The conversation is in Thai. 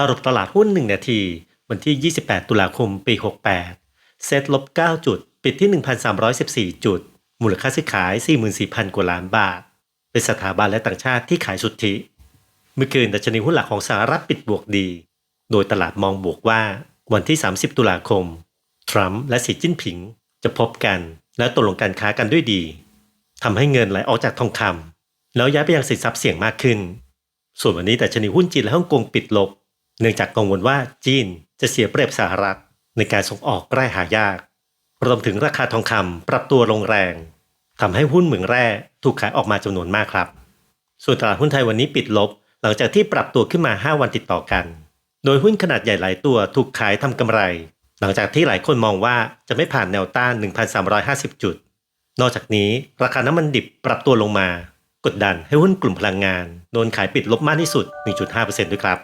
สรุปตลาดหุ้น 1 นาที วันที่ 28 ตุลาคม ปี 68 เซ็ตลบ 9 จุด ปิดที่ 1,314 จุด มูลค่าซื้อขาย 44,000 กว่าล้านบาท เป็นสถาบันและต่างชาติที่ขายสุทธิ เมื่อคืนดัชนีหุ้นหลักของสหรัฐปิดบวกดี โดยตลาดมองบวกว่า วันที่ 30 ตุลาคม ทรัมป์และสีจิ้นผิง จะพบกันและตกลงการค้ากันด้วยดีทำให้เงินไหลออกจากทองคำแล้วย้ายไปยังสินทรัพย์เสี่ยงมากขึ้น ส่วนวันนี้ดัชนีหุ้นจีนและฮ่องกงปิดลบ เนื่องจากกังวลว่าจีนจะเสียเปรียบสหรัฐในการส่งออกแร่หายาก รวมถึงราคาทองคำปรับตัวลงแรง ทำให้หุ้นเหมืองแร่ถูกขายออกมาจำนวนมากครับ ส่วนตลาดหุ้นไทยวันนี้ปิดลบ หลังจากที่ปรับตัวขึ้นมา 5 วันติดต่อกัน โดยหุ้นขนาดใหญ่หลายตัวถูกขายทำกำไร หลังจากที่หลายคนมองว่าจะไม่ผ่านแนวต้าน 1,350 จุด นอกจากนี้ราคาน้ำมันดิบปรับตัวลงมา กดดันให้หุ้นกลุ่มพลังงานโดนขายปิดลบมากที่สุด 1.5%ด้วยครับ